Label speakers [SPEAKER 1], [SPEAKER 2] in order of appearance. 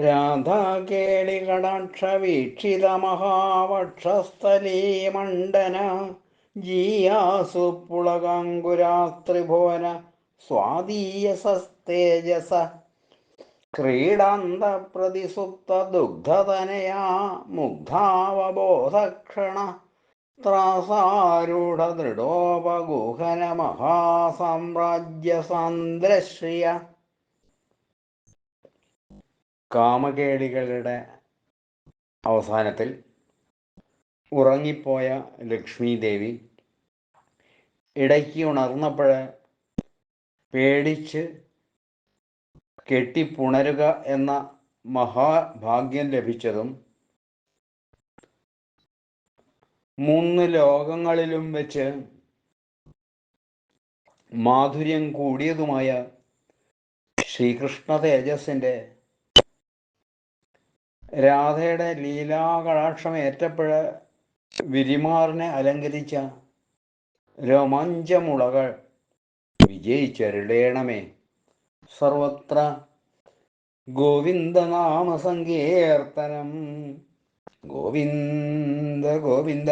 [SPEAKER 1] രാധാകേളികടാക്ഷവീക്ഷിതമഹാവക്ഷസ്ഥലീ മണ്ഡന ജീയാസു പുളകാങ്കുരാസ്ത്രിഭുവന സ്വാദീയസസ്തേജസ ക്രീഡാന്തപ്രതിസുപ്തദുഗ്ധതനയാ മുഗ്ധാവബോധക്ഷണ ത്രാസാരൂഢദൃഢോപഗുഹന മഹാസാമ്രാജ്യസാന്ദ്രശ്രിയ കാമകേളികളുടെ അവസാനത്തിൽ ഉറങ്ങിപ്പോയ ലക്ഷ്മി ദേവി ഇടയ്ക്ക് ഉണർന്നപ്പോൾ പേടിച്ച് കെട്ടിപ്പുണരുക എന്ന മഹാഭാഗ്യം ലഭിച്ചതും മൂന്ന് ലോകങ്ങളിലും വെച്ച് മാധുര്യം കൂടിയതുമായ ശ്രീകൃഷ്ണ തേജസ്സിന്റെ രാധയുടെ ലീലാകടാക്ഷം ഏറ്റപ്പോൾ വിരിമാറിനെ അലങ്കരിച്ച രോമാഞ്ചമുളകൾ വിജയിച്ചരുളേണമേ. സർവത്ര ഗോവിന്ദനാമ സങ്കീർത്തനം ഗോവിന്ദ ഗോവിന്ദ